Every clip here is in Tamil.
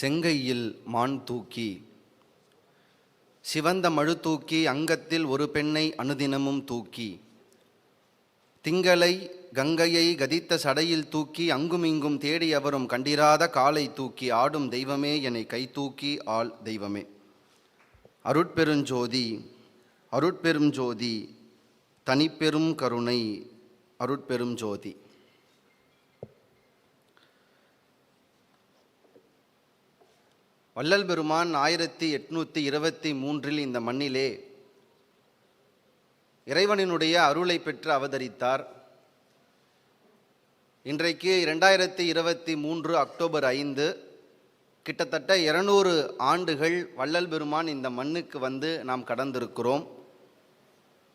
செங்கையில் மான் தூக்கி சிவந்த மழு தூக்கி அங்கத்தில் ஒரு பெண்ணை அனுதினமும் தூக்கி திங்களை கங்கையை கதித்த சடையில் தூக்கி அங்குமிங்கும் தேடி அவரும் கண்டிராத காலை தூக்கி ஆடும் தெய்வமே என்னை கை தூக்கி ஆள் தெய்வமே. அருட்பெருஞ்சோதி அருட்பெரும் ஜோதி தனிப்பெரும் கருணை அருட்பெரும் ஜோதி. வள்ளல் பெருமான் ஆயிரத்தி எட்நூற்றி இருபத்தி மூன்றில் இந்த மண்ணிலே இறைவனினுடைய அருளை பெற்று அவதரித்தார். இன்றைக்கு இரண்டாயிரத்தி இருபத்தி மூன்று அக்டோபர் ஐந்து கிட்டத்தட்ட இருநூறு ஆண்டுகள் வள்ளல் பெருமான் இந்த மண்ணுக்கு வந்து நாம் கடந்திருக்கிறோம்.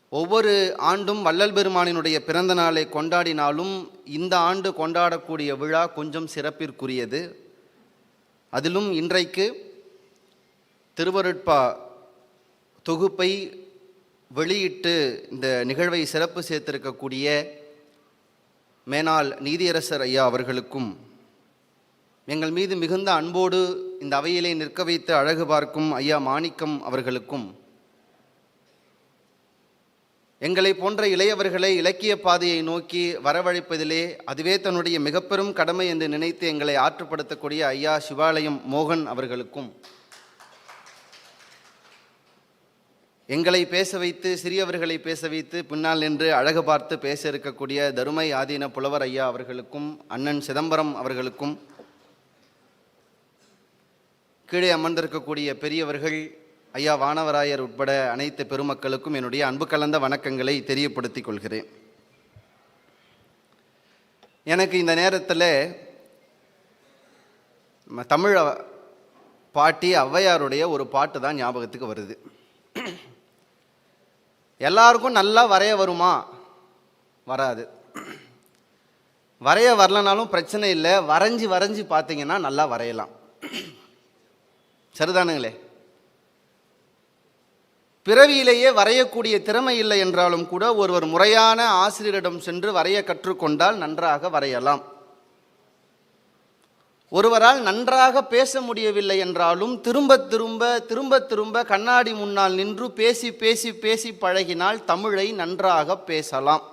ஒவ்வொரு ஆண்டும் வள்ளல் பெருமானினுடைய பிறந்த நாளை கொண்டாடினாலும் இந்த ஆண்டு கொண்டாடக்கூடிய விழா கொஞ்சம் சிறப்பிற்குரியது. அதிலும் இன்றைக்கு திருவருட்பா தொகுப்பை வெளியிட்டு இந்த நிகழ்வை சிறப்பு சேர்த்திருக்கக்கூடிய மேனால் நீதியரசர் ஐயா அவர்களுக்கும் எங்கள் மீது மிகுந்த அன்போடு இந்த அவையிலே நிற்க வைத்து அழகு பார்க்கும் ஐயா மாணிக்கம் அவர்களுக்கும் எங்களை போன்ற இளையவர்களை இலக்கிய பாதையை நோக்கி வரவழைப்பதிலே அதுவே தன்னுடைய மிகப்பெரும் கடமை என்று நினைத்து எங்களை ஆற்றுப்படுத்தக்கூடிய ஐயா சிவாலயம் மோகன் அவர்களுக்கும். எங்களை பேச வைத்து சிறியவர்களை பேச வைத்து பின்னால் நின்று அழகு பார்த்து பேச இருக்கக்கூடிய தருமை ஆதீன புலவர் ஐயா அவர்களுக்கும் அண்ணன் சிதம்பரம் அவர்களுக்கும் கீழே அமர்ந்திருக்கக்கூடிய பெரியவர்கள் ஐயா வானவராயர் உட்பட அனைத்து பெருமக்களுக்கும் என்னுடைய அன்பு கலந்த வணக்கங்களை தெரியப்படுத்திக் கொள்கிறேன். எனக்கு இந்த நேரத்தில் நம்ம தமிழ் பாட்டி ஔவையாருடைய ஒரு பாட்டு தான் ஞாபகத்துக்கு வருது. எல்லாருக்கும் நல்லா வரைய வருமா? வராது. வரைய வரலனாலும் பிரச்சனை இல்லை. வரைஞ்சி வரைஞ்சி பார்த்தீங்கன்னா நல்லா வரையலாம். சரிதானுங்களே? பிறவியிலேயே வரையக்கூடிய திறமை இல்லை என்றாலும் கூட ஒருவர் முறையான ஆசிரியரிடம் சென்று வரைய கற்றுக்கொண்டால் நன்றாக வரையலாம். ஒருவரால் நன்றாக பேச முடியவில்லை என்றாலும் திரும்ப திரும்ப திரும்ப திரும்ப கண்ணாடி முன்னால் நின்று பேசி பேசி பேசி பழகினால் தமிழை நன்றாக பேசலாம்.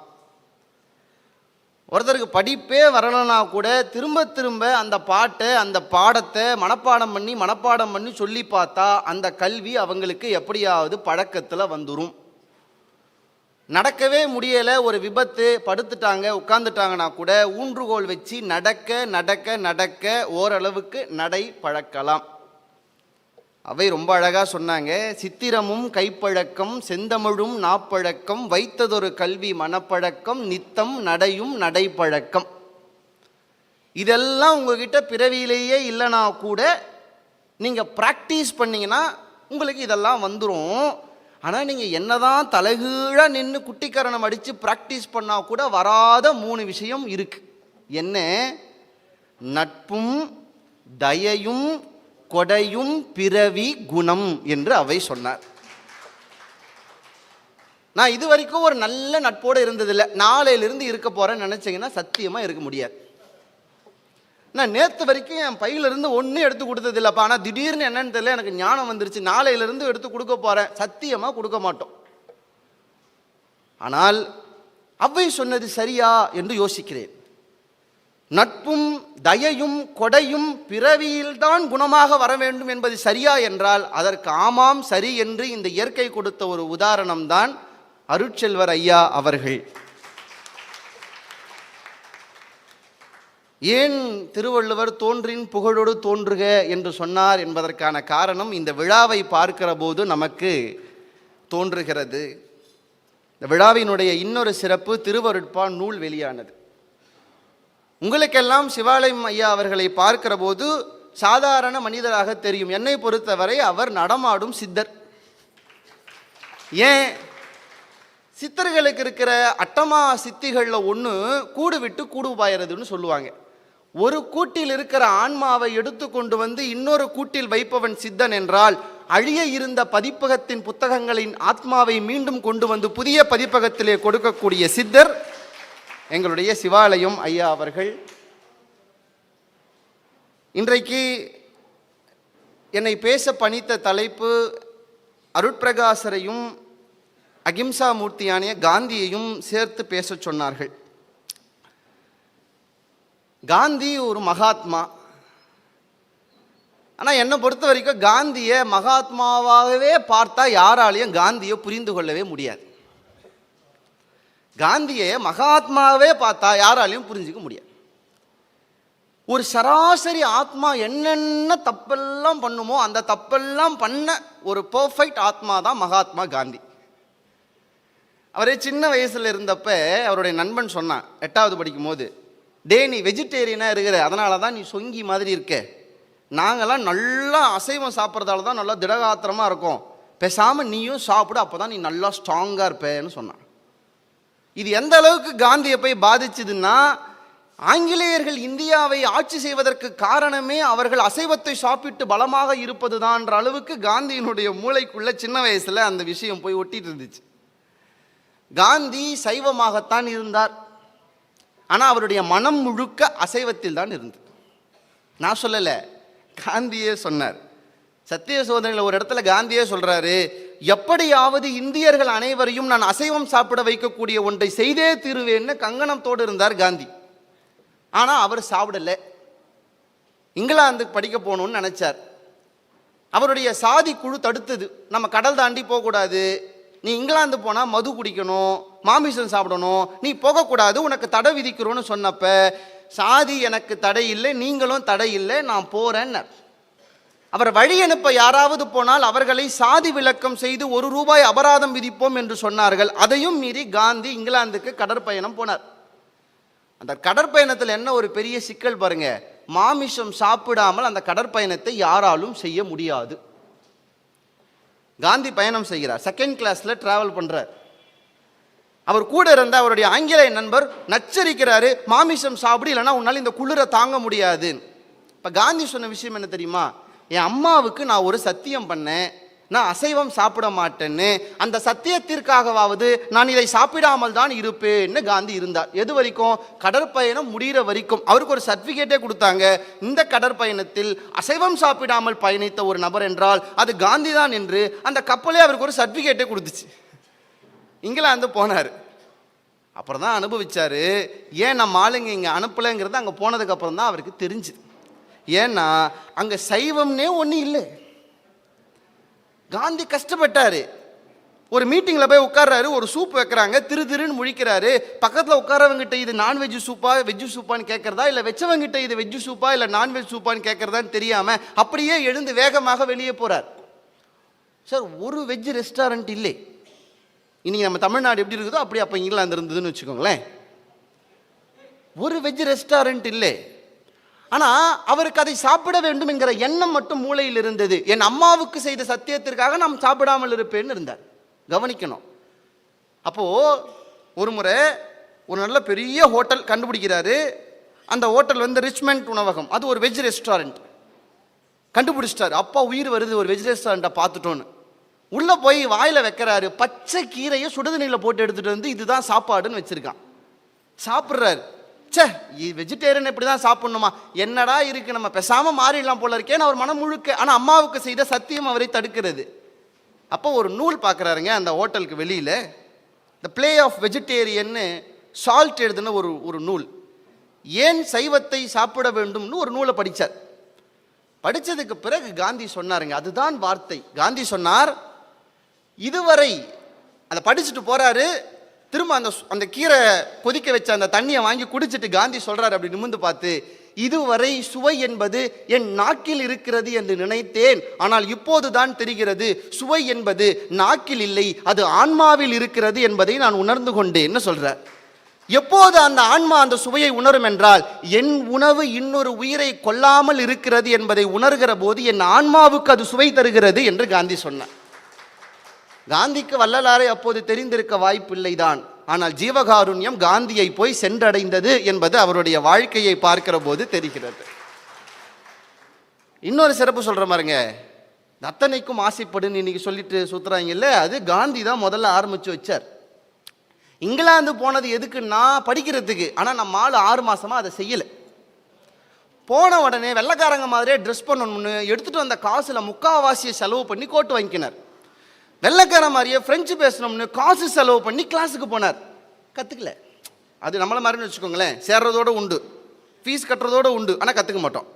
ஒருத்தருக்கு படிப்பே வரலனா கூட திரும்ப திரும்ப அந்த பாட்டை அந்த பாடத்தை மனப்பாடம் பண்ணி மனப்பாடம் பண்ணி சொல்லி பார்த்தா அந்த கல்வி அவங்களுக்கு எப்படியாவது பழக்கத்தில் வந்துடும் நடக்கவே முடியலை ஒரு விபத்து படுத்துட்டாங்க உட்காந்துட்டாங்கன்னா கூட ஊன்றுகோல் வச்சு நடக்க நடக்க நடக்க ஓரளவுக்கு நடை பழக்கலாம். அவை ரொம்ப அழகாக சொன்னாங்க. சித்திரமும் கைப்பழக்கம் செந்தமிழும் நாப்பழக்கம் வைத்ததொரு கல்வி மனப்பழக்கம் நித்தம் நடையும் நடைப்பழக்கம். இதெல்லாம் உங்ககிட்ட பிறவியிலேயே இல்லைனா கூட நீங்கள் ப்ராக்டிஸ் பண்ணிங்கன்னா உங்களுக்கு இதெல்லாம் வந்துடும் ஆனால் நீங்கள் என்னதான் தலைகீழாக நின்று குட்டிக்கரணம் அடித்து ப்ராக்டிஸ் பண்ணால் கூட வராத மூணு விஷயம் இருக்கு. என்ன? நட்பும் தயையும் கொடையும் பிறவி குணம் என்று அவை சொன்னார். நான் இது வரைக்கும் ஒரு நல்ல நட்போடு இருந்ததில்லை. நாளையிலிருந்து இருக்க போகிறேன்னு நினச்சிங்கன்னா சத்தியமாக இருக்க முடியாது. நான் நேற்று வரைக்கும் என் பையிலிருந்து ஒன்றும் எடுத்து கொடுத்ததில்லப்பா. ஆனால் திடீர்னு என்னன்னு தெரியல எனக்கு ஞானம் வந்துருச்சு. நாளையிலிருந்து எடுத்து கொடுக்க போகிறேன் சத்தியமாக கொடுக்க மாட்டோம். ஆனால் அவை சொன்னது சரியா என்று யோசிக்கிறேன். நட்பும் தயையும் கொடையும் பிறவியில்தான் குணமாக வர வேண்டும் என்பது சரியா என்றால் அதற்கு ஆமாம் சரி என்று இந்த இயற்கை கொடுத்த ஒரு உதாரணம்தான் அருட்செல்வர் ஐயா அவர்கள். ஏன் திருவள்ளுவர் தோன்றின் புகழோடு தோன்றுக என்று சொன்னார் என்பதற்கான காரணம் இந்த விழாவை பார்க்கிற போது நமக்கு தோன்றுகிறது. இந்த விழாவினுடைய இன்னொரு சிறப்பு திருவருட்பா நூல் வெளியானது. உங்களுக்கெல்லாம் சிவாலயம் ஐயா அவர்களை பார்க்கிற போது சாதாரண மனிதராக தெரியும். என்னை பொறுத்தவரை அவர் நடமாடும் சித்தர். ஏன்? சித்தர்களுக்கு இருக்கிற அட்டமா சித்திகளில் ஒன்று கூடு விட்டு கூடு பாயறதுன்னு சொல்லுவாங்க. ஒரு கூட்டில் இருக்கிற ஆன்மாவை எடுத்து கொண்டு வந்து இன்னொரு கூட்டில் வைப்பவன் சித்தன் என்றால் அழிய இருந்த பதிப்பகத்தின் புத்தகங்களின் ஆத்மாவை மீண்டும் கொண்டு வந்து புதிய பதிப்பகத்திலே கொடுக்கக்கூடிய சித்தர் எங்களுடைய சிவாலயம் ஐயா அவர்கள். இன்றைக்கு என்னை பேச பணித்த தலைப்பு அருட்பிரகாசரையும் அகிம்சா மூர்த்தியானிய காந்தியையும் சேர்த்து பேச சொன்னார்கள். காந்தி ஒரு மகாத்மா. ஆனால் என்னை பொறுத்த வரைக்கும் காந்தியை மகாத்மாவாகவே பார்த்தா யாராலையும் காந்தியை புரிந்து கொள்ளவே முடியாது. காந்தியை மகாத்மாவே பார்த்தா யாராலையும் புரிஞ்சுக்க முடியாது. ஒரு சராசரி ஆத்மா என்னென்ன தப்பெல்லாம் பண்ணுமோ அந்த தப்பெல்லாம் பண்ண ஒரு பர்ஃபெக்ட் ஆத்மா தான் மகாத்மா காந்தி. அவரே சின்ன வயசில் இருந்தப்ப அவருடைய நண்பன் சொன்னான் எட்டாவது படிக்கும் போது டே நீ வெஜிடேரியனாக இருக்கிற அதனால தான் நீ சொங்கி மாதிரி இருக்க. நாங்களாம் நல்லா அசைவம் சாப்பிட்றதால தான் நல்லா திடகாத்திரமாக இருக்கோம். பேசாமல் நீயும் சாப்பிடு அப்போ தான் நீ நல்லா ஸ்ட்ராங்காக இருப்பேன்னு சொன்னான். இது எந்த அளவுக்கு காந்தியை போய் பாதிச்சதுன்னா ஆங்கிலேயர்கள் இந்தியாவை ஆட்சி செய்வதற்கு காரணமே அவர்கள் அசைவத்தை சாப்பிட்டு பலமாக இருப்பதுதான்ற அளவுக்கு காந்தியினுடைய மூளைக்குள்ள சின்ன வயசுல அந்த விஷயம் போய் ஒட்டிட்டு இருந்துச்சு. காந்தி சைவமாகத்தான் இருந்தார். ஆனால் அவருடைய மனம் முழுக்க அசைவத்தில் தான் இருந்தது. நான் சொல்லலை காந்தியே சொன்னார். சத்திய சோதனையில் ஒரு இடத்துல காந்தியே சொல்கிறாரு எப்படியாவது இந்தியர்கள் அனைவரையும் நான் அசைவம் சாப்பிட வைக்கக்கூடிய ஒன்றை செய்தே தீருவேன்னு கங்கணத்தோடு இருந்தார் காந்தி. ஆனால் அவர் சாப்பிடலை. இங்கிலாந்துக்கு படிக்க போகணும்னு நினச்சார். அவருடைய சாதி குழு தடுத்தது. நம்ம கடல் தாண்டி போகக்கூடாது நீ இங்கிலாந்து போனால் மது குடிக்கணும் மாமிசம் சாப்பிடணும் நீ போகக்கூடாது உனக்கு தடை விதிக்கிறோன்னு சொன்னப்ப சாதி எனக்கு தடை இல்லை நீங்களும் தடை இல்லை நான் போகிறேன்னார் அவர் வழி அனுப்ப யாராவது போனால் அவர்களை சாதி விளக்கம் செய்து ஒரு ரூபாய் அபராதம் விதிப்போம் என்று சொன்னார்கள். அதையும் மீறி காந்தி இங்கிலாந்துக்கு கடற்பயணம் போனார். அந்த கடற்பயணத்தில் என்ன ஒரு பெரிய சிக்கல் பாருங்க. மாமிசம் சாப்பிடாமல் அந்த கடற்பயணத்தை யாராலும் செய்ய முடியாது. காந்தி பயணம் செய்கிறார். செகண்ட் கிளாஸில் டிராவல் பண்ணுறார் அவர் கூட இருந்த அவருடைய ஆங்கிலேய நண்பர் நச்சரிக்கிறாரு மாமிசம் சாப்பிடு இல்லைன்னா உன்னால் இந்த குளிரை தாங்க முடியாது. இப்போ காந்தி சொன்ன விஷயம் என்ன தெரியுமா? என் அம்மாவுக்கு நான் ஒரு சத்தியம் பண்ணேன். நான் அசைவம் சாப்பிட மாட்டேன்னு. அந்த சத்தியத்திற்காகவாவது நான் இதை சாப்பிடாமல் தான் இருப்பேன்னு காந்தி இருந்தார். எது வரைக்கும்? கடற்பயணம் முடிகிற வரைக்கும். அவருக்கு ஒரு சர்டிஃபிகேட்டே கொடுத்தாங்க. இந்த கடற்பயணத்தில் அசைவம் சாப்பிடாமல் பயணித்த ஒரு நபர் என்றால் அது காந்தி தான் என்று அந்த கப்பலே அவருக்கு ஒரு சர்டிஃபிகேட்டே கொடுத்துச்சு. இங்கிலாந்து போனார். அப்புறம் தான் அனுபவிச்சார். ஏன் நம்ம ஆளுங்க இங்கே அனுப்பலைங்கிறது அங்கே போனதுக்கப்புறம் தான் அவருக்கு தெரிஞ்சுது. ஏன்னா அங்கே சைவம்னே ஒன்றும் இல்லை. காந்தி கஷ்டப்பட்டாரு. ஒரு மீட்டிங்கில் போய் உட்கார்றாரு ஒரு சூப் வைக்கிறாங்க திரு திருன்னு முழிக்கிறாரு. பக்கத்தில் உட்காரவங்கிட்ட இது நான்வெஜ் சூப்பா வெஜ்ஜு சூப்பான்னு கேட்குறதா இல்லை வச்சவங்கிட்ட இது வெஜ்ஜு சூப்பா இல்லை நான்வெஜ் சூப்பான்னு கேட்குறதான்னு தெரியாமல் அப்படியே எழுந்து வேகமாக வெளியே போகிறார் சார் ஒரு வெஜ் ரெஸ்டாரண்ட் இல்லை. இன்றைக்கி நம்ம தமிழ்நாடு எப்படி இருக்குதோ அப்படி அப்போ இங்கிலாந்து இருந்ததுன்னு வச்சுக்கோங்களேன். ஒரு வெஜ் ரெஸ்டாரண்ட் இல்லை. ஆனால் அவருக்கு அதை சாப்பிட வேண்டும் என்கிற எண்ணம் மட்டும் மூளையில் இருந்தது. என் அம்மாவுக்கு செய்த சத்தியத்திற்காக நாம் சாப்பிடாமல் இருப்பேன்னு இருந்தார். கவனிக்கணும். அப்போது ஒரு முறை ஒரு நல்ல பெரிய ஹோட்டல் கண்டுபிடிக்கிறாரு. அந்த ஹோட்டல் வந்து ரிச்மெண்ட் உணவகம். அது ஒரு வெஜ் ரெஸ்டாரண்ட் கண்டுபிடிச்சிட்டாரு. அப்பா உயிர் வருது ஒரு வெஜ் ரெஸ்டாரண்ட்டை பார்த்துட்டோன்னு. உள்ளே போய் வாயில் வைக்கிறாரு. பச்சை கீரையை சுடுதண்ணியில் போட்டு எடுத்துகிட்டு வந்து இதுதான் சாப்பாடுன்னு வச்சுருக்கான். சாப்பிட்றாரு. ச்சே வெஜிடேரியன் இப்படி தான் சாப்பிட்ணுமா? என்னடா இருக்கு நம்ம? பேசாமல் மாறிடலாம் போல இருக்கேன்னு அவர் மனம் முழுக்க ஆனால் அம்மாவுக்கு செய்த சத்தியம் அவரை தடுக்கிறது. அப்போ ஒரு நூல் பார்க்குறாருங்க அந்த ஹோட்டலுக்கு வெளியில். த பிளே ஆஃப் வெஜிடேரியன்னு சால்ட் எழுதின ஒரு ஒரு நூல். ஏன் சைவத்தை சாப்பிட வேண்டும்னு ஒரு நூலை படித்தார் படித்ததுக்கு பிறகு காந்தி சொன்னாருங்க அதுதான் வார்த்தை. காந்தி சொன்னார் இதுவரை அதை படிச்சுட்டு போகிறாரு திரும்ப அந்த அந்த கீரை கொதிக்க வச்ச அந்த தண்ணியை வாங்கி குடிச்சிட்டு காந்தி சொல்கிறார் அப்படி நிமிர்ந்து பார்த்து இதுவரை சுவை என்பது என் நாக்கில் இருக்கிறது என்று நினைத்தேன். ஆனால் இப்போதுதான் தெரிகிறது சுவை என்பது நாக்கில் இல்லை அது ஆன்மாவில் இருக்கிறது என்பதை நான் உணர்ந்து கொண்டேன்னு சொல்கிறார் எப்போது அந்த ஆன்மா அந்த சுவையை உணரும் என்றால் என் உணவு இன்னொரு உயிரை கொல்லாமல் இருக்கிறது என்பதை உணர்கிற போது என் ஆன்மாவுக்கு அது சுவை தருகிறது என்று காந்தி சொன்னார். காந்திக்கு வள்ளலாரை அப்போது தெரிந்திருக்க வாய்ப்பில்லைதான். ஆனால் ஜீவகாருண்யம் காந்தியை போய் சென்றடைந்தது என்பது அவருடைய வாழ்க்கையை பார்க்கிற போது தெரிகிறது. இன்னொரு சிறப்பு சொல்ற மாதிரிங்க அத்தனைக்கும் ஆசைப்படுன்னு இன்னைக்கு சொல்லிட்டு சுத்துறாங்கல்ல அது காந்தி தான் முதல்ல ஆரம்பிச்சு வச்சார். இங்கிலாந்து போனது எதுக்குன்னா படிக்கிறதுக்கு. ஆனால் நம்ம ஆள் ஆறு மாசமா அதை செய்யலை. போன உடனே வெள்ளைக்காரங்க மாதிரியே ட்ரெஸ் பண்ணணும்னு எடுத்துகிட்டு வந்த காசில் முக்காவாசியை செலவு பண்ணி கோட்டு வாங்கிக்கினார். வெள்ளைக்கார மாதிரியே ஃப்ரெஞ்சு பேசணும்னு காசு செலவு பண்ணி கிளாஸுக்கு போனார். கற்றுக்கல அது நம்மளை மாதிரின்னு வச்சுக்கோங்களேன். சேர்றதோட உண்டு. ஃபீஸ் கட்டுறதோட உண்டு. ஆனால் கற்றுக்க மாட்டோம்.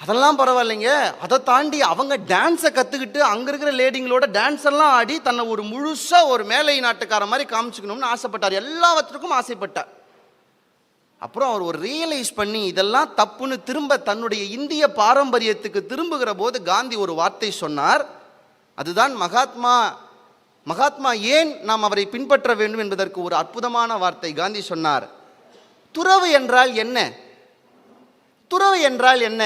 அதெல்லாம் பரவாயில்லைங்க. அதை தாண்டி அவங்க டான்ஸை கற்றுக்கிட்டு அங்கே இருக்கிற லேடிங்களோட டான்ஸ் எல்லாம் ஆடி தன்னை ஒரு முழுசாக ஒரு மேலை நாட்டுக்கார மாதிரி காமிச்சுக்கணும்னு ஆசைப்பட்டார். எல்லாவற்றுக்கும் ஆசைப்பட்டார். அப்புறம் அவர் ஒரு ரியலைஸ் பண்ணி இதெல்லாம் தப்புன்னு திரும்ப தன்னுடைய இந்திய பாரம்பரியத்துக்கு திரும்புகிற போது காந்தி ஒரு வார்த்தை சொன்னார். அதுதான் மகாத்மா மகாத்மா ஏன் நாம் அவரை பின்பற்ற வேண்டும் என்பதற்கு ஒரு அற்புதமான வார்த்தை. காந்தி சொன்னார் துறவு என்றால் என்ன? துறவு என்றால் என்ன?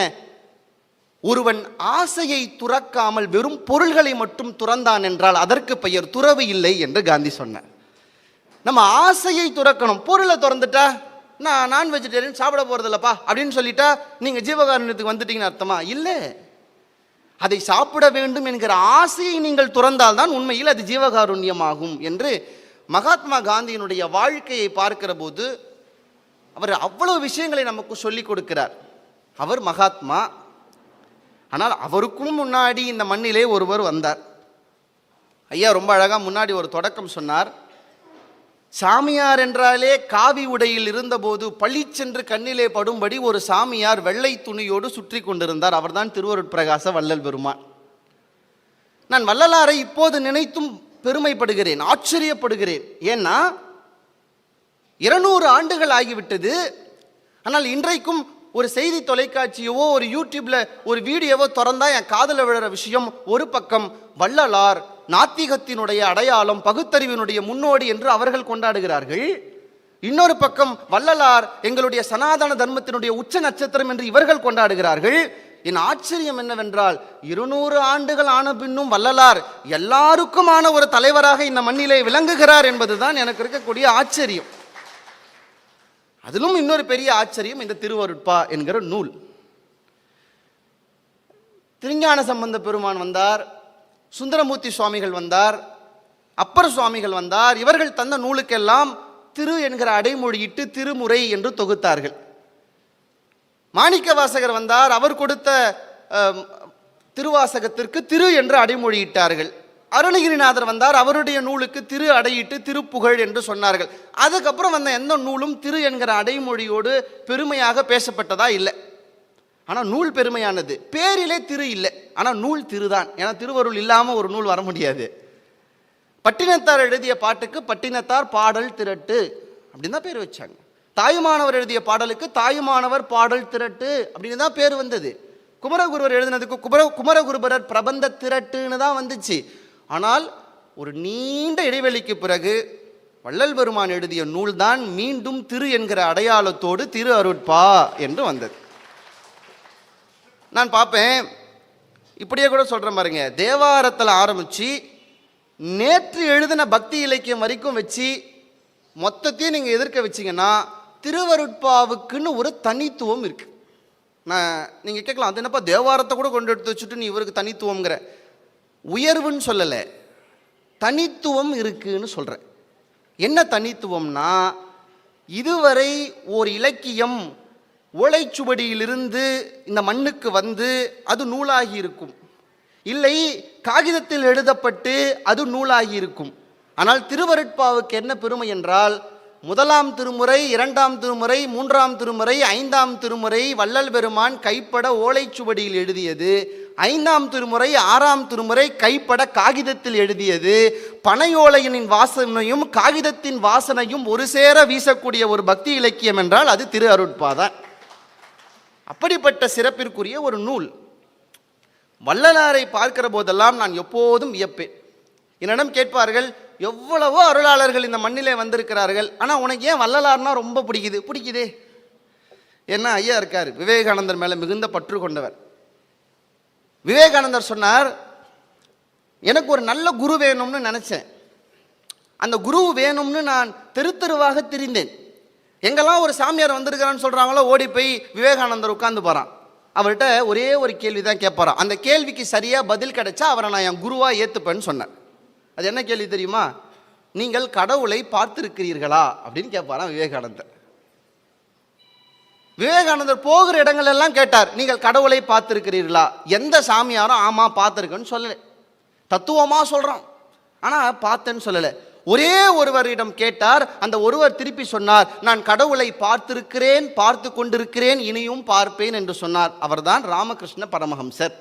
ஒருவன் ஆசையை துறக்காமல் வெறும் பொருள்களை மட்டும் துறந்தான் என்றால் அதற்கு பெயர் துறவு இல்லை என்று காந்தி சொன்னார். நம்ம ஆசையை துறக்கணும். பொருளை திறந்துட்டா நான் நான் வெஜிடேரியன் சாப்பிட போகிறதில்லப்பா அப்படின்னு சொல்லிட்டா நீங்கள் ஜீவகாரணத்துக்கு வந்துட்டீங்கன்னு அர்த்தமா? இல்லை. அதை சாப்பிட வேண்டும் என்கிற ஆசையை நீங்கள் துறந்தால்தான் உண்மையில் அது ஜீவகாருண்யமாகும் என்று மகாத்மா காந்தியினுடைய வாழ்க்கையை பார்க்கிற போது அவர் அவ்வளவு விஷயங்களை நமக்கு சொல்லிக் கொடுக்கிறார். அவர் மகாத்மா. ஆனால் அவருக்கும் முன்னாடி இந்த மண்ணிலே ஒருவர் வந்தார். ஐயா ரொம்ப அழகாக முன்னாடி ஒரு தொடக்கம் சொன்னார். சாமியார் என்றாலே காவி உடையில் இருந்தபோது பளிச்சென்று கண்ணிலே படும்படி ஒரு சாமியார் வெள்ளை துணியோடு சுற்றி கொண்டிருந்தார். அவர்தான் திருவருட்பிரகாச வள்ளல் பெருமான். நான் வள்ளலாரை இப்போது நினைத்தும் பெருமைப்படுகிறேன் ஆச்சரியப்படுகிறேன். ஏன்னா இருநூறு ஆண்டுகள் ஆகிவிட்டது. ஆனால் இன்றைக்கும் ஒரு செய்தி தொலைக்காட்சியவோ ஒரு யூடியூப்ல ஒரு வீடியோவோ திறந்தா என் காதல விழுற விஷயம் ஒரு பக்கம் வள்ளலார் நாத்திகத்தினுடைய அடையாளம் பகுத்தறிவினுடைய முன்னோடி என்று அவர்கள் கொண்டாடுகிறார்கள். இன்னொரு பக்கம் வள்ளலார் எங்களுடைய சனாதன தர்மத்தினுடைய உச்ச நட்சத்திரம் என்று இவர்கள் கொண்டாடுகிறார்கள். என் ஆச்சரியம் என்னவென்றால் இருநூறு ஆண்டுகள் ஆன பின்னும் வள்ளலார் எல்லாருக்குமான ஒரு தலைவராக இந்த மண்ணிலே விளங்குகிறார் என்பதுதான் எனக்கு இருக்கக்கூடிய ஆச்சரியம். அதிலும் இன்னொரு பெரிய ஆச்சரியம் இந்த திருவருட்பா என்கிற நூல். திருஞான சம்பந்த பெருமான் வந்தார். சுந்தரமூர்த்தி சுவாமிகள் வந்தார் அப்பர் சுவாமிகள் வந்தார் இவர்கள் தந்த நூலுக்கெல்லாம் திரு என்கிற அடைமொழியிட்டு திருமுறை என்று தொகுத்தார்கள். மாணிக்க வாசகர் வந்தார் அவர் கொடுத்த திருவாசகத்திற்கு திரு என்று அடைமொழியிட்டார்கள். அருணகிரிநாதர் வந்தார் அவருடைய நூலுக்கு திரு அடையிட்டு திருப்புகழ் என்று சொன்னார்கள். அதுக்கப்புறம் வந்த எந்த நூலும் திரு என்கிற அடைமொழியோடு பெருமையாக பேசப்பட்டதா இல்லை. ஆனால் நூல் பெருமையானது. பேரிலே திரு இல்லை. ஆனால் நூல் திருதான். ஏன்னா திருவருள் இல்லாமல் ஒரு நூல் வர முடியாது. பட்டினத்தார் எழுதிய பாட்டுக்கு பட்டினத்தார் பாடல் திரட்டு அப்படின்னு தான் பேர் வச்சாங்க. தாயுமானவர் எழுதிய பாடலுக்கு தாயுமானவர் பாடல் திரட்டு அப்படின்னு தான் பேர் வந்தது. குமரகுருவர் எழுதினதுக்கு குமர குமரகுருபரர் பிரபந்த திரட்டுன்னு தான் வந்துச்சு. ஆனால் ஒரு நீண்ட இடைவெளிக்கு பிறகு வள்ளல் பெருமான் எழுதிய நூல்தான் மீண்டும் திரு என்கிற அடையாளத்தோடு திரு அருட்பா என்று வந்தது. நான் பார்ப்பேன். இப்படியே கூட சொல்கிற பாருங்க. தேவாரத்தில் ஆரம்பித்து நேற்று எழுதின பக்தி இலக்கியம் வரைக்கும் வச்சு மொத்தத்தையும் நீங்கள் எதிர்க்க வச்சிங்கன்னா திருவருட்பாவுக்குன்னு ஒரு தனித்துவம் இருக்குது நான் நீங்கள் கேட்கலாம் அது என்னப்பா தேவாரத்தை கூட கொண்டு எடுத்து வச்சுட்டு நீ இவருக்கு தனித்துவம்ங்கிற? உயர்வுன்னு சொல்லலை. தனித்துவம் இருக்குன்னு சொல்கிறேன் என்ன தனித்துவம்னா இதுவரை ஒரு இலக்கியம் ஓலைச்சுவடியிலிருந்து இந்த மண்ணுக்கு வந்து அது நூலாகி இருக்கும் இல்லை காகிதத்தில் எழுதப்பட்டு அது நூலாகி இருக்கும் ஆனால் திருவருட்பாவுக்கு என்ன பெருமை என்றால் முதலாம் திருமுறை இரண்டாம் திருமுறை மூன்றாம் திருமுறை ஐந்தாம் திருமுறை வள்ளல் பெருமான் கைப்பட ஓலைச்சுவடியில் எழுதியது. ஐந்தாம் திருமுறை ஆறாம் திருமுறை கைப்பட காகிதத்தில் எழுதியது. பனையோலையனின் வாசனையும் காகிதத்தின் வாசனையும் ஒரு சேர வீசக்கூடிய ஒரு பக்தி இலக்கியம் என்றால் அது திரு அருட்பாதான் அப்படிப்பட்ட சிறப்பிற்குரிய ஒரு நூல். வள்ளலாரை பார்க்கிற போதெல்லாம் நான் எப்போதும் வியப்பேன். என்னிடம் கேட்பார்கள் எவ்வளவோ அருளாளர்கள் இந்த மண்ணிலே வந்திருக்கிறார்கள். ஆனால் உனக்கு ஏன் வள்ளலார்னா ரொம்ப பிடிக்குது? பிடிக்குதே. என்ன ஐயா இருக்கார். விவேகானந்தர் மேலே மிகுந்த பற்று கொண்டவர். விவேகானந்தர் சொன்னார் எனக்கு ஒரு நல்ல குரு வேணும்னு நினச்சேன். அந்த குரு வேணும்னு நான் தெரு தெருவாக திரிந்தேன். எங்கெல்லாம் ஒரு சாமியார் வந்திருக்கிறான்னு சொல்கிறாங்களோ ஓடி போய் விவேகானந்தர் உட்காந்து போகிறான் அவர்கிட்ட ஒரே ஒரு கேள்வி தான் கேட்பாராம் அந்த கேள்விக்கு சரியாக பதில் கிடைச்சா அவரை நான் என் குருவாக ஏற்றுப்பேன்னு சொன்னேன். அது என்ன கேள்வி தெரியுமா? நீங்கள் கடவுளை பார்த்திருக்கிறீர்களா? அப்படின்னு கேட்பாரான் விவேகானந்தர். விவேகானந்தர் போகிற இடங்கள் எல்லாம் கேட்டார். நீங்கள் கடவுளை பார்த்துருக்கிறீர்களா? எந்த சாமியாரும் ஆமாம் பார்த்துருக்கேன்னு சொல்லலை. தத்துவமாக சொல்கிறோம் ஆனால் பார்த்தேன்னு சொல்லலை. ஒரே ஒருவரிடம் கேட்டார். அந்த ஒருவர் திருப்பி சொன்னார் நான் கடவுளை பார்த்திருக்கிறேன் பார்த்து கொண்டிருக்கிறேன் இனியும் பார்ப்பேன் என்று சொன்னார். அவர்தான் ராமகிருஷ்ண பரமஹம்சர்.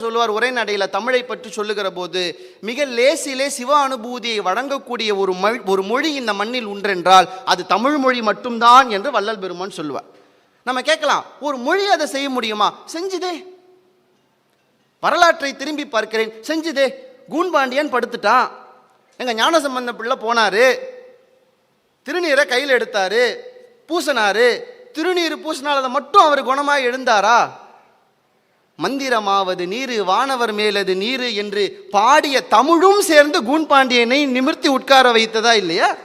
சொல்லுவார் உரைநடையில் தமிழை பற்றி சொல்லுகிற போது மிக லேசிலே சிவ அனுபூதியை வழங்கக்கூடிய ஒரு மொழி ஒரு மொழி இந்த மண்ணில் உண்டென்றால் அது தமிழ் மொழி மட்டும்தான் என்று வள்ளல் பெருமான் சொல்லுவார். நம்ம கேட்கலாம் ஒரு மொழி அதை செய்ய முடியுமா? செஞ்சுதே. வரலாற்றை திரும்பி பார்க்கிறேன். செஞ்சுதே. கூன்பாண்டியன் படுத்துட்டான். எங்க ஞானசம்பந்த பிள்ளை போனாரு. திருநீரை கையில் எடுத்தார். பூசினாரு. திருநீர் பூசினால் மட்டும் அவர் குணமாக எழுந்தாரா? மந்திரமாவது நீரு வானவர் மேலது நீரு என்று பாடிய தமிழும் சேர்ந்து கூன்பாண்டியனை நிமிர்த்தி உட்கார வைத்ததா இல்லையா?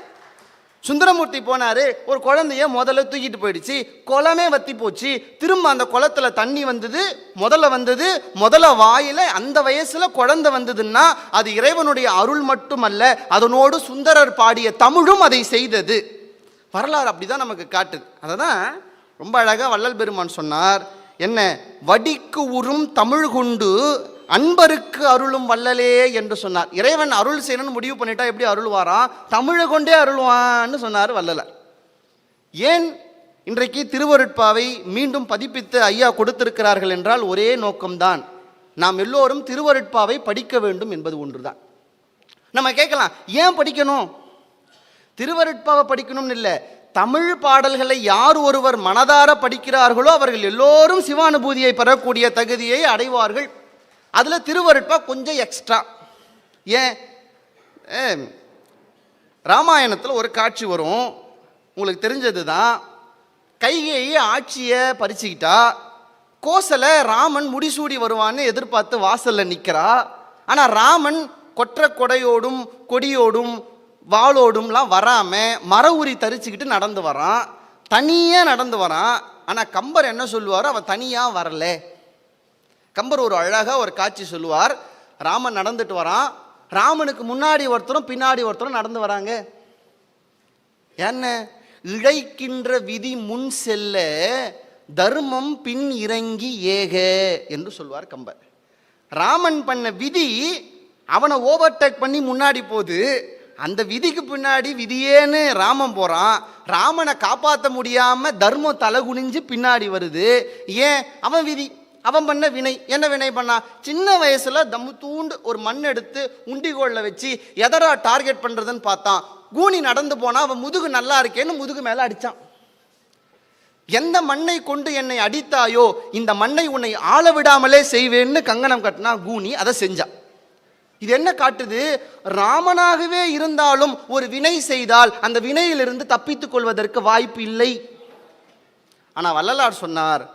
சுந்தரமூர்த்தி போனார் ஒரு குழந்தைய முதல்ல தூக்கிட்டு போயிடுச்சு குளமே வத்தி போச்சு. திரும்ப அந்த குளத்துல தண்ணி வந்தது முதல்ல வந்தது முதல்ல வாயில் அந்த வயசில் குழந்தை வந்ததுன்னா அது இறைவனுடைய அருள் மட்டுமல்ல அதனோடு சுந்தரர் பாடிய தமிழும் அதை செய்தது. வரலாறு அப்படிதான் நமக்கு காட்டுது. அதை தான் ரொம்ப அழகாக வள்ளல் பெருமான் சொன்னார் என்ன வடிக்கு உறும் தமிழ் கொண்டு அன்பருக்கு அருளும் வல்லலே என்று சொன்னார். இறைவன் அருள் செய்யணும்னு முடிவு பண்ணிட்டா எப்படி அருள்வாராம் தமிழை கொண்டே அருள்வான்னு சொன்னார் வள்ளலார். ஏன்? இன்றைக்கு திருவருட்பாவை மீண்டும் பதிப்பித்து ஐயா கொடுத்திருக்கிறார்கள் என்றால் ஒரே நோக்கம்தான். நாம் எல்லோரும் திருவருட்பாவை படிக்க வேண்டும் என்பது ஒன்றுதான். நம்ம கேட்கலாம் ஏன் படிக்கணும்? திருவருட்பாவை படிக்கணும்னு இல்லை தமிழ் பாடல்களை யார் ஒருவர் மனதார படிக்கிறார்களோ அவர்கள் எல்லோரும் சிவானுபூதியை பெறக்கூடிய தகுதியை அடைவார்கள். அதில் திருவருட்பா கொஞ்சம் எக்ஸ்ட்ரா ஏன்? ராமாயணத்தில் ஒரு காட்சி வரும். உங்களுக்கு தெரிஞ்சது தான் கைகேயி ஆட்சியை பறிச்சுக்கிட்டா கோசலை ராமன் முடிசூடி வருவான்னு எதிர்பார்த்து வாசலில் நிற்கிறா ஆனால் ராமன் கொற்ற கொடையோடும் கொடியோடும் வாளோடும்லாம் வராமல் மர உரி தரிச்சுக்கிட்டு நடந்து வரான். தனியாக நடந்து வரான். ஆனால் கம்பர் என்ன சொல்லுவார் அவன் தனியாக வரல. கம்பர் ஒரு அழகாக ஒரு காட்சி சொல்லுவார். ராமன் நடந்துட்டு வரான். ராமனுக்கு முன்னாடி ஒருத்தரும் பின்னாடி ஒருத்தரும் நடந்து வராங்க. என்ன? இழைக்கின்ற விதி முன் செல்ல தர்மம் பின் இறங்கி ஏக என்று சொல்வார் கம்பர். ராமன் பண்ண விதி அவனை ஓவர்டேக் பண்ணி முன்னாடி போகுது அந்த விதிக்கு பின்னாடி விதியேன்னு ராமன் போகிறான் ராமனை காப்பாற்ற முடியாமல் தர்மம் தலை குனிஞ்சு பின்னாடி வருது. ஏன்? அவன் விதி. அவன் பண்ண வினை என்ன வினை பண்ணா? சின்ன வயசுல தம்மு தூண்டு ஒரு மண் எடுத்து உண்டிகோளில் வச்சு எதரா டார்கெட் பண்றதுன்னு பார்த்தான். கூனி நடந்து போனா அவன் முதுகு நல்லா இருக்கேன்னு முதுகு மேல அடிச்சான். எந்த மண்ணை கொண்டு என்னை அடித்தாயோ இந்த மண்ணை உன்னை ஆள விடாமலே செய்வேன்னு கங்கணம் கட்டினா கூனி அதை செஞ்சான். இது என்ன காட்டுது? ராமனாகவே இருந்தாலும் ஒரு வினை செய்தால் அந்த வினையிலிருந்து தப்பித்துக் கொள்வதற்கு வாய்ப்பு இல்லை. ஆனால் வள்ளலார் சொன்னார்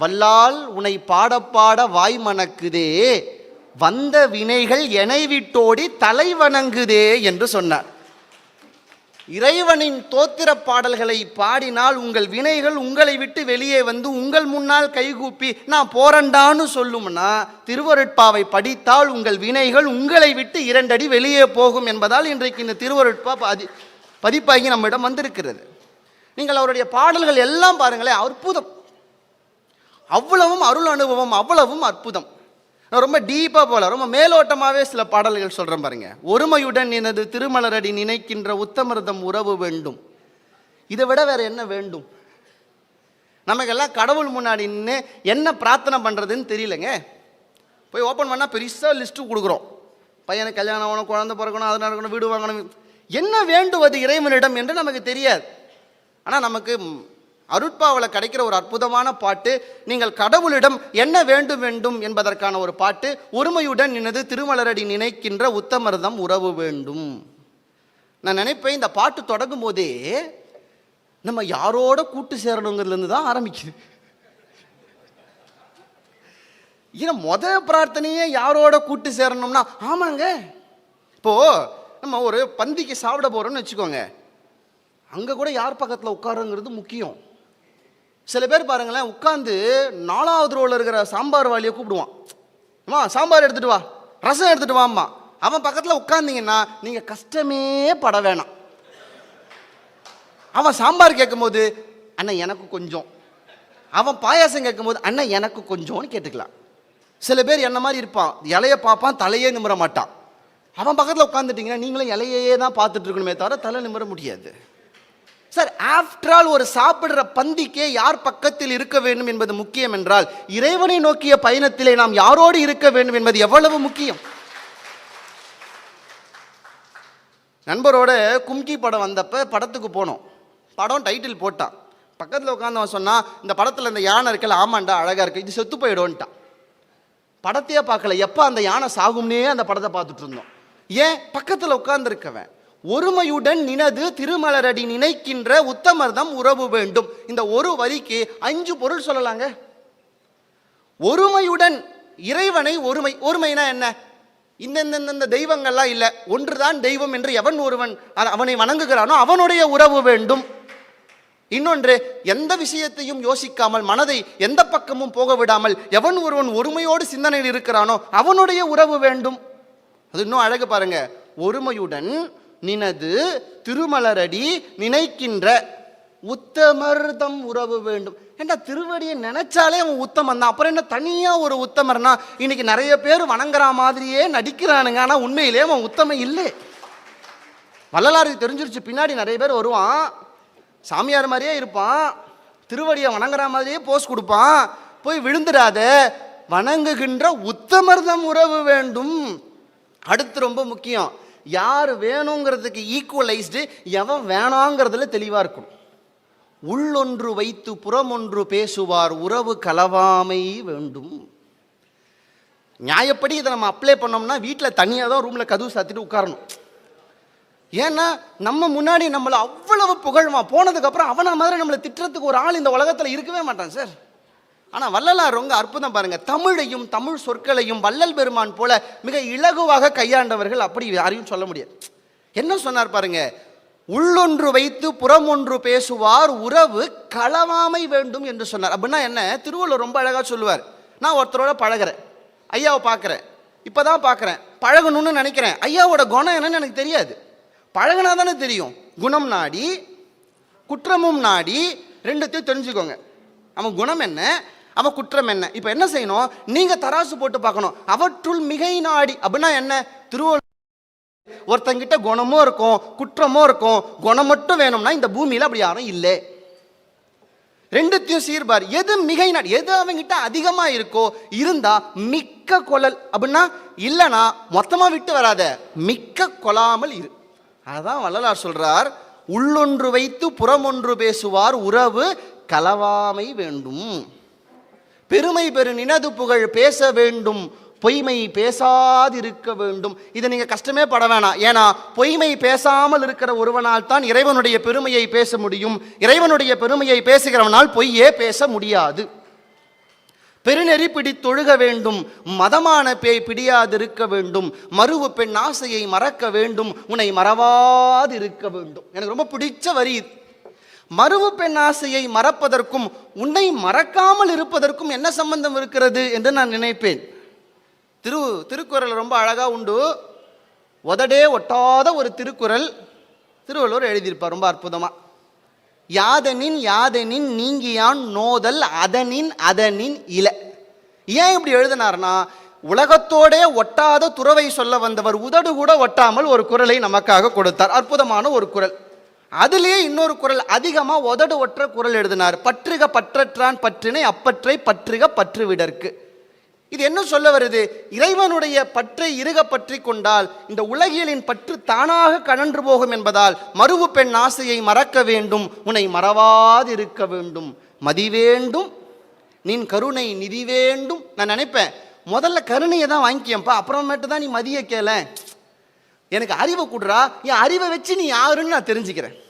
வல்லால் உனை பாடப்பாட வாய் மணக்குதே வந்த வினைகள் எனை விட்டோடி தலை வணங்குதே என்று சொன்னார். இறைவனின் தோத்திர பாடல்களை பாடினால் உங்கள் வினைகள் உங்களை விட்டு வெளியே வந்து உங்கள் முன்னால் கைகூப்பி நான் போறண்டான்னு சொல்லும்னா திருவருட்பாவை படித்தால் உங்கள் வினைகள் உங்களை விட்டு இரண்டடி வெளியே போகும் என்பதால் இன்றைக்கு இந்த திருவருட்பா பதி பதிப்பாகி நம்மிடம் வந்திருக்கிறது. நீங்கள் அவருடைய பாடல்கள் எல்லாம் பாருங்களேன் அற்புதம். அவ்வளவும் அருள் அனுபவம் அவ்வளவும் அற்புதம். நான் ரொம்ப டீப்பாக போல ரொம்ப மேலோட்டமாகவே சில பாடல்கள் சொல்கிறேன் பாருங்க. ஒருமையுடன் எனது திருமலரடி நினைக்கின்ற உத்தமிர்தம் உறவு வேண்டும். இதை விட வேறு என்ன வேண்டும்? நமக்கெல்லாம் கடவுள் முன்னாடி நின்று என்ன பிரார்த்தனை பண்ணுறதுன்னு தெரியலங்க. போய் ஓப்பன் பண்ணால் பெருசாக லிஸ்ட்டு கொடுக்குறோம். பையனுக்கு கல்யாணம் ஆகணும் குழந்தை பிறக்கணும் அது நடக்கணும் வீடு வாங்கணும். என்ன வேண்டுவது இறைவனிடம் என்று நமக்கு தெரியாது. ஆனால் நமக்கு அருட்பாவில் கிடைக்கிற ஒரு அற்புதமான பாட்டு நீங்கள் கடவுளிடம் என்ன வேண்டும் வேண்டும் என்பதற்கான ஒரு பாட்டு ஒருமையுடன் நினது திருமலரடி நினைக்கின்ற உத்தமர்தம் உறவு வேண்டும். நான் நினைப்பேன் இந்த பாட்டு தொடங்கும் போதே நம்ம யாரோட கூட்டு சேரணுங்கிறதுலேருந்து தான் ஆரம்பிக்குது. ஏன்னா முத பிரார்த்தனையே யாரோட கூட்டு சேரணும்னா ஆமாங்க. இப்போ நம்ம ஒரு பந்திக்கு சாப்பிட போகிறோம்னு வச்சுக்கோங்க. அங்கே கூட யார் பக்கத்தில் உட்காருங்கிறது முக்கியம். சில பேர் பாருங்களேன் உட்காந்து நாலாவது ரோல இருக்கிற சாம்பார் வாலியை கூப்பிடுவான். அம்மா சாம்பார் எடுத்துகிட்டு வா. ரசம் எடுத்துகிட்டு வாம்மா. அவன் பக்கத்தில் உட்கார்ந்தீங்கன்னா நீங்கள் கஷ்டமே பட வேணாம். அவன் சாம்பார் கேட்கும்போது அண்ணன் எனக்கு கொஞ்சம். அவன் பாயாசம் கேட்கும்போது அண்ணன் எனக்கு கொஞ்சம்னு கேட்டுக்கலாம். சில பேர் என்ன மாதிரி இருப்பான் இலையை பார்ப்பான் தலையே நிமிர மாட்டான். அவன் பக்கத்தில் உட்காந்துட்டிங்கன்னா நீங்களும் இலையே தான் பார்த்துட்டு இருக்கணுமே தவிர தலை நிமிர முடியாது. சார் ஆஃப்டர் ஆல் ஒரு சாப்பிடுற பந்திக்கே யார் பக்கத்தில் இருக்க வேண்டும் என்பது முக்கியம் என்றால் இறைவனை நோக்கிய பயணத்திலே நாம் யாரோடு இருக்க வேண்டும் என்பது எவ்வளவு முக்கியம். நண்பரோட கும்கி படம் வந்தப்ப படத்துக்கு போனோம். படம் டைட்டில் போட்டான். பக்கத்தில் உட்காந்தவன் சொன்னால் இந்த படத்தில் இந்த யானை இருக்கல ஆமாண்டா அழகாக இருக்குது இது செத்து போயிடும்ட்டான். படத்தையே பார்க்கல எப்போ அந்த யானை சாகும்னே அந்த படத்தை பார்த்துட்டு இருந்தோம். ஏன்? பக்கத்தில் உட்காந்துருக்கவன் ஒருமையுடன் நினது திருமலரடி நினைக்கின்ற உத்தமர்தம் உறவு வேண்டும். இந்த ஒரு வரிக்கு அஞ்சு பொருள் சொல்லலாங்க. ஒருமையுடன் இறைவனை ஒருமை ஒருமைனா என்ன? இந்த தெய்வங்கள்லாம் இல்லை. ஒன்றுதான் தெய்வம் என்று எவன் ஒருவன் அவனை வணங்குகிறானோ அவனுடைய உறவு வேண்டும். இன்னொன்று எந்த விஷயத்தையும் யோசிக்காமல் மனதை எந்த பக்கமும் போக விடாமல் எவன் ஒருவன் ஒருமையோடு சிந்தனையில் இருக்கிறானோ அவனுடைய உறவு வேண்டும். அது இன்னும் அழகு பாருங்க. ஒருமையுடன் நினது திருமலரடி நினைக்கின்ற. உத்தமர்தம் உறவு வேண்டும். ஏண்டா திருவடியை நினைச்சாலே அவன் உத்தமன் தான். அப்புறம் என்ன தனியா ஒரு உத்தமர்னா இன்னைக்கு நிறைய பேர் வணங்குற மாதிரியே நடிக்கிறானுங்க. ஆனா உண்மையிலே அவன் உத்தமன் இல்லை. வள்ளலாருக்கு தெரிஞ்சிருச்சு பின்னாடி நிறைய பேர் வருவான். சாமியார் மாதிரியே இருப்பான். திருவடியை வணங்குற மாதிரியே போஸ் கொடுப்பான். போய் விழுந்துடாத. வணங்குகின்ற உத்தமர்தம் உறவு வேண்டும். அடுத்து ரொம்ப முக்கியம். யார் வேணுங்கிறதுக்கு ஈக்குவலைஸ்டு எவன் வேணாங்கிறதுல தெளிவாக இருக்கணும். உள்ளொன்று வைத்து புறமொன்று பேசுவார் உறவு கலவாமை வேண்டும். நியாயப்படி இதை நம்ம அப்ளை பண்ணோம்னா வீட்டில் தனியாக தான் ரூமில் கதவு சாத்திட்டு உட்காரணும். ஏன்னா நம்ம முன்னாடி நம்மளை அவ்வளவு புகழ்வான். போனதுக்கப்புறம் அவனை மாதிரி நம்மளை திட்டுறதுக்கு ஒரு ஆள் இந்த உலகத்தில் இருக்கவே மாட்டான் சார் ஆனால் வள்ளலார் ரொம்ப அற்புதம் பாருங்கள் தமிழையும் தமிழ் சொற்களையும் வள்ளல் பெருமான் போல மிக இலகுவாக கையாண்டவர்கள் அப்படி யாரையும் சொல்ல முடியாது. என்ன சொன்னார் பாருங்க? உள்ளொன்று வைத்து புறமொன்று பேசுவார் உறவு களவாமை வேண்டும் என்று சொன்னார். அப்படின்னா என்ன? திருவள்ளுவர் ரொம்ப அழகாக சொல்லுவார். நான் ஒருத்தரோட பழகுறேன். ஐயாவை பார்க்குறேன். இப்போ தான் பார்க்குறேன். பழகணும்னு நினைக்கிறேன். ஐயாவோட குணம் என்னன்னு எனக்கு தெரியாது. பழகுனா தானே தெரியும். குணம் நாடி குற்றமும் நாடி ரெண்டுத்தையும் தெரிஞ்சுக்கோங்க. அவன் குணம் என்ன? அவன் குற்றம் என்ன? இப்போ என்ன செய்யணும்? நீங்கள் தராசு போட்டு பார்க்கணும். அவற்றுள் மிகை நாடி. அப்படின்னா என்ன? திருவள்ளுவர் ஒருத்தங்கிட்ட குணமும் இருக்கும் குற்றமும் இருக்கும். குணம் மட்டும் வேணும்னா இந்த பூமியில் அப்படி யாரும் இல்லை. ரெண்டுத்தையும் சீர்பார். எது மிகை நாடு? எது அவங்கிட்ட அதிகமாக இருக்கோ இருந்தால் மிக்க கொலல் அப்படின்னா இல்லைனா மொத்தமாக விட்டு வராத. மிக்க கொலாமல் இரு. அதான் வள்ளலார் சொல்கிறார் உள்ளொன்று வைத்து புறமொன்று பேசுவார் உறவு கலவாமை வேண்டும். பெருமை பெரு நினது புகழ் பேச வேண்டும். பொய்மை பேசாதிருக்க வேண்டும். இதை நீங்கள் கஷ்டமே பட வேணாம். ஏன்னா பொய்மை பேசாமல் இருக்கிற ஒருவனால் தான் இறைவனுடைய பெருமையை பேச முடியும். இறைவனுடைய பெருமையை பேசுகிறவனால் பொய்யே பேச முடியாது. பெருநெறி பிடி தொழுக வேண்டும். மதமான பேய் பிடியாதிருக்க வேண்டும். மருவு பெண் ஆசையை மறக்க வேண்டும். உன்னை மறவாதிருக்க வேண்டும். எனக்கு ரொம்ப பிடிச்ச வரி மறுவு பெண் ஆசையை மறப்பதற்கும் உன்னை மறக்காமல் இருப்பதற்கும் என்ன சம்பந்தம் இருக்கிறது என்று நான் நினைப்பேன். திரு திருக்குறள் ரொம்ப அழகாக உண்டு. உதடே ஒட்டாத ஒரு திருக்குறள் திருவள்ளுவர் எழுதியிருப்பார் ரொம்ப அற்புதமாக யாதனின் யாதனின் நீங்கியான் நோதல் அதனின் அதனின் இல. ஏன் இப்படி எழுதினார்னா உலகத்தோடே ஒட்டாத துறவை சொல்ல வந்தவர் உதடு கூட ஒட்டாமல் ஒரு குறளை நமக்காக கொடுத்தார். அற்புதமான ஒரு குறள் அதிலேயே இன்னொரு குறள் அதிகமாக உதடு ஒற்ற குறள் எழுதினார். பற்றுக பற்றற்றான் பற்றினை அப்பற்றை பற்றுக பற்றுவிடற்கு. இது என்ன சொல்ல வருது? இறைவனுடைய பற்றை இறுக பற்றி கொண்டால் இந்த உலகியலின் பற்று தானாக கழன்று போகும் என்பதால் மறுவு பெண் ஆசையை மறக்க வேண்டும் உன்னை மறவாதிருக்க வேண்டும். மதி வேண்டும் நின் கருணை நிதி வேண்டும். நான் நினைப்பேன் முதல்ல கருணையை தான் வாங்கிக்கியப்பா அப்புறமேட்டு தான் நீ மதிய கேள எனக்கு அறிவை கொடுறா என் அறிவை வச்சு நீ யாருன்னு நான் தெரிஞ்சுக்கிறேன்.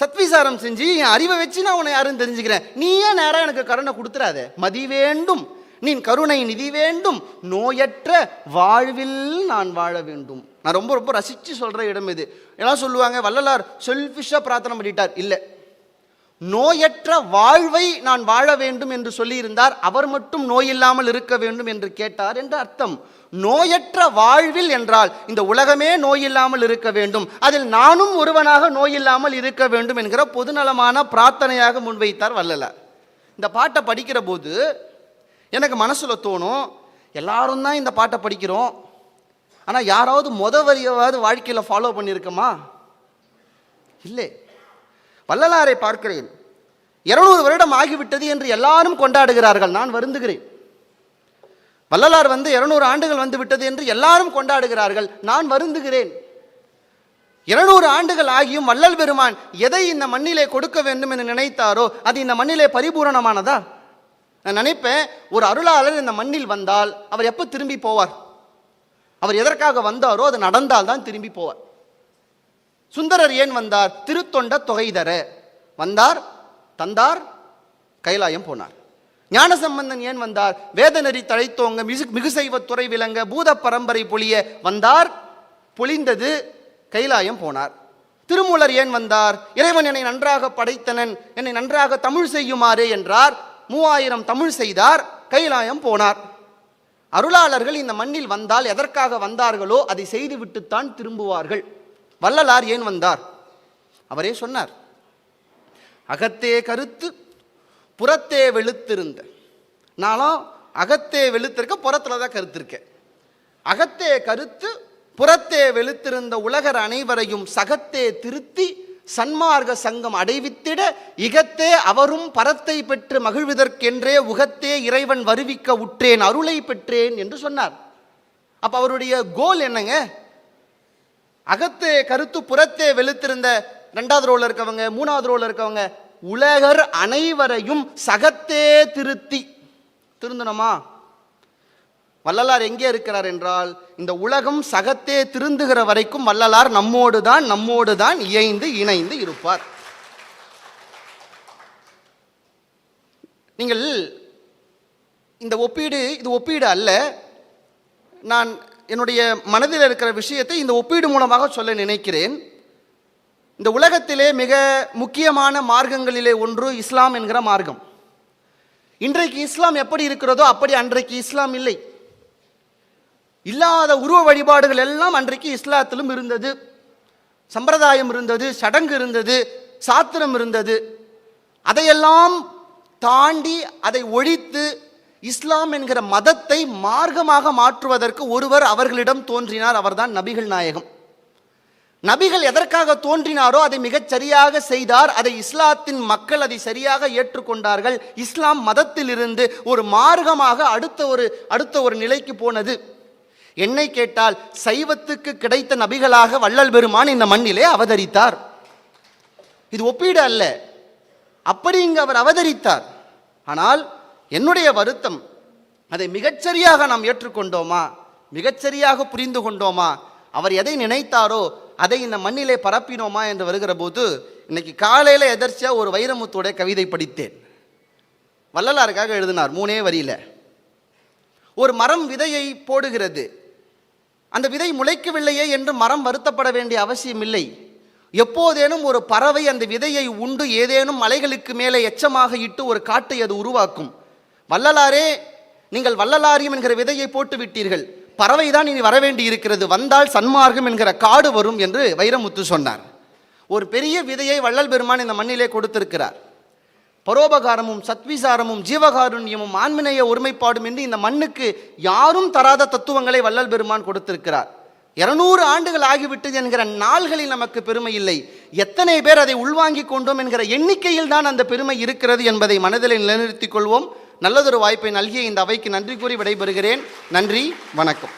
சத்விசாரம் செஞ்சு என் அறிவை வச்சு நான் உன்னை யாருன்னு தெரிஞ்சுக்கிறேன். நீயே நேராக எனக்கு கருணை கொடுத்துறாத. மதி வேண்டும். நீ கருணை நிதி வேண்டும். நோயற்ற வாழ்வில் நான் வாழ வேண்டும். நான் ரொம்ப ரொம்ப ரசித்து சொல்கிற இடம் இது. எல்லாம் சொல்லுவாங்க வள்ளலார் செல்ஃபிஷாக பிரார்த்தனை பண்ணிட்டார். இல்லை. நோயற்ற வாழ்வை நான் வாழ வேண்டும் என்று சொல்லியிருந்தார். அவர் மட்டும் நோய் இல்லாமல் இருக்க வேண்டும் என்று கேட்டார் என்று அர்த்தம். நோயற்ற வாழ்வில் என்றால் இந்த உலகமே நோய் இல்லாமல் இருக்க வேண்டும். அதில் நானும் ஒருவனாக நோய் இல்லாமல் இருக்க வேண்டும் என்கிற பொதுநலமான பிரார்த்தனையாக முன்வைத்தார் வள்ளலார். இந்த பாட்டை படிக்கிற போது எனக்கு மனசில் தோணும் எல்லாரும் தான் இந்த பாட்டை படிக்கிறோம். ஆனால் யாராவது முத வரியவாவது வாழ்க்கையில் ஃபாலோ பண்ணியிருக்கோமா? இல்லை. வள்ளலாரை பார்க்கிறேன். இருநூறு வருடம் ஆகிவிட்டது என்று எல்லாரும் கொண்டாடுகிறார்கள். நான் வருந்துகிறேன். வள்ளலார் வந்து இருநூறு ஆண்டுகள் வந்து விட்டது என்று எல்லாரும் கொண்டாடுகிறார்கள். நான் வருந்துகிறேன். இருநூறு ஆண்டுகள் ஆகியும் வள்ளல் பெருமான் எதை இந்த மண்ணிலே கொடுக்க வேண்டும் என்று நினைத்தாரோ அது இந்த மண்ணிலே பரிபூரணமானதா? நான் நினைப்பேன் ஒரு அருளாளர் இந்த மண்ணில் வந்தால் அவர் எப்போ திரும்பி போவார்? அவர் எதற்காக வந்தாரோ அது நடந்தால் தான் திரும்பி போவார். சுந்தரர் ஏன் வந்தார்? திருத்தொண்ட தொகைதர. வந்தார் தந்தார் கைலாயம் போனார். ஞானசம்பந்தன் ஏன் வந்தார்? வேதநெறி தழைத்தோங்க மிகு மிகுசைவ துறை விளங்க பூத பரம்பரை பொழிய வந்தார். பொழிந்தது கைலாயம் போனார். திருமூலர் ஏன் வந்தார்? இறைவன் என்னை நன்றாக படைத்தனன் என்னை நன்றாக தமிழ் செய்யுமாறு என்றார். மூவாயிரம் தமிழ் செய்தார் கைலாயம் போனார். அருளாளர்கள் இந்த மண்ணில் வந்தால் எதற்காக வந்தார்களோ அதை செய்துவிட்டுத்தான் திரும்புவார்கள். வள்ளலார் ஏன் வந்தார்? அவரே சொன்னார் அகத்தே கருத்து புறத்தே வெளுத்திருந்த நானும் அகத்தே வெளுத்திருக்க புறத்தில் தான் கருத்திருக்கேன். அகத்தே கருத்து புறத்தே வெளுத்திருந்த உலகர் அனைவரையும் சகத்தே திருத்தி சன்மார்க்க சங்கம் அடைவித்திட இகத்தே அவரும் பரத்தை பெற்று மகிழ்வதற்கென்றே உகத்தே இறைவன் வருவிக்க உற்றேன் அருளை பெற்றேன் என்று சொன்னார். அப்போ அவருடைய கோல் என்னங்க? அகத்தே கருத்து புறத்தே வெளுத்திருந்த ரெண்டாவது ரோவில் இருக்கவங்க மூணாவது ரோவில் இருக்கவங்க உலகர் அனைவரையும் சகத்தே திருத்தி. திருந்தணுமா? வள்ளலார் எங்கே இருக்கிறார் என்றால் இந்த உலகம் சகத்தே திருந்துகிற வரைக்கும் வள்ளலார் நம்மோடு தான் நம்மோடு தான் இயைந்து இணைந்து இருப்பார். நீங்கள் இந்த ஒப்பீடு இது ஒப்பீடு அல்ல. நான் என்னுடைய மனதில் இருக்கிற விஷயத்தை இந்த ஒப்பீடு மூலமாக சொல்ல நினைக்கிறேன். இந்த உலகத்திலே மிக முக்கியமான மார்க்கங்களிலே ஒன்று இஸ்லாம் என்கிற மார்க்கம். இன்றைக்கு இஸ்லாம் எப்படி இருக்கிறதோ அப்படி அன்றைக்கு இஸ்லாம் இல்லை. இல்லாத உருவ வழிபாடுகள் எல்லாம் அன்றைக்கு இஸ்லாத்திலும் இருந்தது. சம்பிரதாயம் இருந்தது சடங்கு இருந்தது சாத்திரம் இருந்தது. அதையெல்லாம் தாண்டி அதை ஒழித்து இஸ்லாம் என்கிற மதத்தை மார்க்கமாக மாற்றுவதற்கு ஒருவர் அவர்களிடம் தோன்றினார். அவர்தான் நபிகள் நாயகம். நபிகள் எதற்காக தோன்றினாரோ அதை மிகச் சரியாக செய்தார். அதை இஸ்லாத்தின் மக்கள் அதை சரியாக ஏற்றுக்கொண்டார்கள். இஸ்லாம் மதத்திலிருந்து ஒரு மார்க்கமாக அடுத்த ஒரு அடுத்த ஒரு நிலைக்கு போனது. என்னை கேட்டால் சைவத்துக்கு கிடைத்த நபிகளாக வள்ளல் பெருமான் இந்த மண்ணிலே அவதரித்தார். இது ஒப்பீடு அல்ல. அப்படி இங்கு அவர் அவதரித்தார். ஆனால் என்னுடைய வருத்தம் அதை மிகச்சரியாக நாம் ஏற்றுக்கொண்டோமா? மிகச்சரியாக புரிந்து கொண்டோமா? அவர் எதை நினைத்தாரோ அதை இந்த மண்ணிலே பரப்பினோமா என்று வருகிற போது இன்னைக்கு காலையில் எதர்ச்சியாக ஒரு வைரமுத்தோட கவிதை படித்தேன். வள்ளலாருக்காக எழுதினார் மூணே வரியில். ஒரு மரம் விதையை போடுகிறது. அந்த விதை முளைக்கவில்லையே என்று மரம் வருத்தப்பட வேண்டிய அவசியம் இல்லை. எப்போதேனும் ஒரு பறவை அந்த விதையை உண்டு ஏதேனும் மலைகளுக்கு மேலே எச்சமாக இட்டு ஒரு காட்டை அது உருவாக்கும். வள்ளலாரே நீங்கள் வள்ளலாரியம் என்கிற விதையை போட்டு விட்டீர்கள். பறவை தான் இனி வரவேண்டி இருக்கிறது. வந்தால் சன்மார்க்கம் என்கிற காடு வரும் என்று வைரமுத்து சொன்னார். ஒரு பெரிய விதையை வள்ளல் பெருமான் இந்த மண்ணிலே கொடுத்திருக்கிறார். பரோபகாரமும் சத்விசாரமும் ஜீவகாருண்யமும் ஆன்மநேய ஒருமைப்பாடும் என்று இந்த மண்ணுக்கு யாரும் தராத தத்துவங்களை வள்ளல் பெருமான் கொடுத்திருக்கிறார். இருநூறு ஆண்டுகள் ஆகிவிட்டது என்கிற நாள்களில் நமக்கு பெருமை இல்லை. எத்தனை பேர் அதை உள்வாங்கிக் கொண்டோம் என்கிற எண்ணிக்கையில் தான் அந்த பெருமை இருக்கிறது என்பதை மனதில் நிலைநிறுத்திக் கொள்வோம். நல்லதொரு வாய்ப்பை நல்கிய இந்த அவைக்கு நன்றி கூறி விடைபெறுகிறேன். நன்றி வணக்கம்.